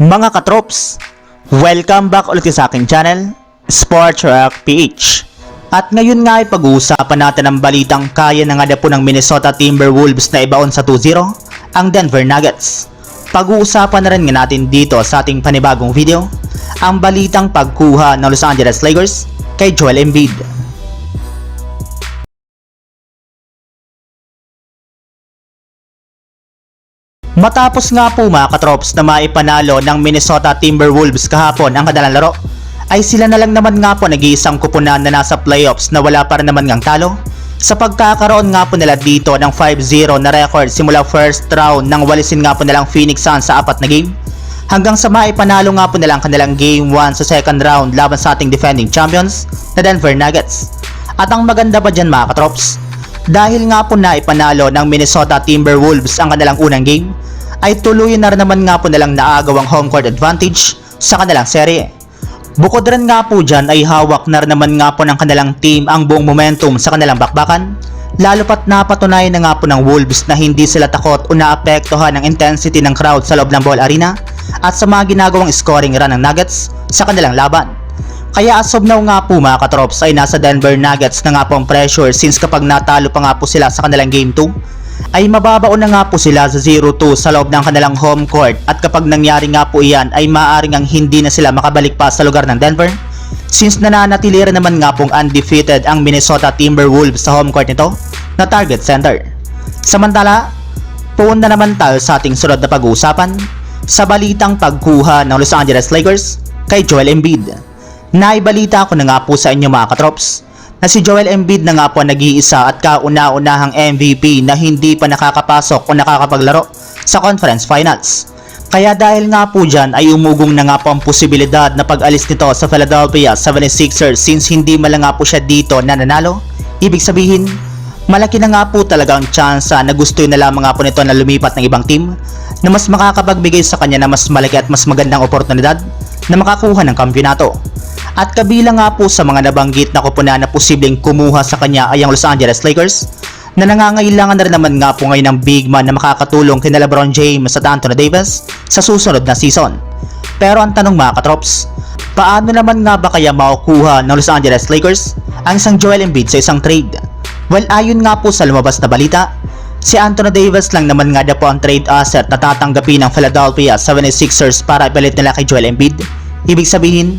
Mga katrops, welcome back ulit sa aking channel, Sports Rock PH. At ngayon nga ay pag-uusapan natin ang balitang kaya na nga na ng Minnesota Timberwolves na ibaon sa 2-0, ang Denver Nuggets. Pag-uusapan na rin nga natin dito sa ating panibagong video, ang balitang pagkuha ng Los Angeles Lakers kay Joel Embiid. Matapos nga po mga katrops na maipanalo ng Minnesota Timberwolves kahapon ang kanilang laro, ay sila na lang naman nga po nag-iisang kupunan na nasa playoffs na wala pa rin naman ngang talo sa pagkakaroon nga po nila dito ng 5-0 na record simula first round nang walisin nga po nilang Phoenix Suns sa apat na game hanggang sa maipanalo nga po nila ang kanilang game 1 sa second round laban sa ating defending champions na Denver Nuggets. At ang maganda pa dyan mga katrops, dahil nga po na ipanalo ng Minnesota Timberwolves ang kanilang unang game, ay tuluyan na rin naman nga po nilang naagaw ang home court advantage sa kanilang serye. Bukod rin nga po dyan ay hawak na rin naman nga po ng kanilang team ang buong momentum sa kanilang bakbakan, lalo pat napatunayan na nga po ng Wolves na hindi sila takot o naapektuhan ng intensity ng crowd sa loob ng ball arena at sa mga ginagawang scoring run ng Nuggets sa kanilang laban. Kaya as of nga po mga katrops ay nasa Denver Nuggets na nga po ang pressure since kapag natalo pa nga po sila sa kanilang game 2 ay mababaon na nga po sila sa 0-2 sa loob ng kanilang home court at kapag nangyari nga po iyan ay maaaring ang hindi na sila makabalik pa sa lugar ng Denver since nananatili rin naman nga pong undefeated ang Minnesota Timberwolves sa home court nito na target center. Samantala, puuna naman tayo sa ating sunod na pag-uusapan sa balitang pagkuha ng Los Angeles Lakers kay Joel Embiid. Naibalita ko na nga po sa inyo mga katrops na si Joel Embiid na nga po nag-iisa at kauna-unahang MVP na hindi pa nakakapasok o nakakapaglaro sa conference finals. Kaya dahil nga po dyan ay umugong na nga po ang posibilidad na pag-alis nito sa Philadelphia 76ers since hindi man nga po siya dito na nanalo. Ibig sabihin, malaki na nga po talaga ang tsansa na gusto na lamang nga po nito na lumipat ng ibang team na mas makakapagbigay sa kanya na mas malaki at mas magandang oportunidad na makakuha ng kampyonato. At kabilang nga po sa mga nabanggit na kupunan na posibleng kumuha sa kanya ay ang Los Angeles Lakers na nangangailangan na rin naman nga po ngayon ng big man na makakatulong kina LeBron James at Anthony Davis sa susunod na season. Pero ang tanong mga katrops, paano naman nga ba kaya makukuha ng Los Angeles Lakers ang isang Joel Embiid sa isang trade? Well, ayon nga po sa lumabas na balita, si Anthony Davis lang naman nga na po ang trade asset na tatanggapin ng Philadelphia 76ers para ipalit nila kay Joel Embiid. Ibig sabihin,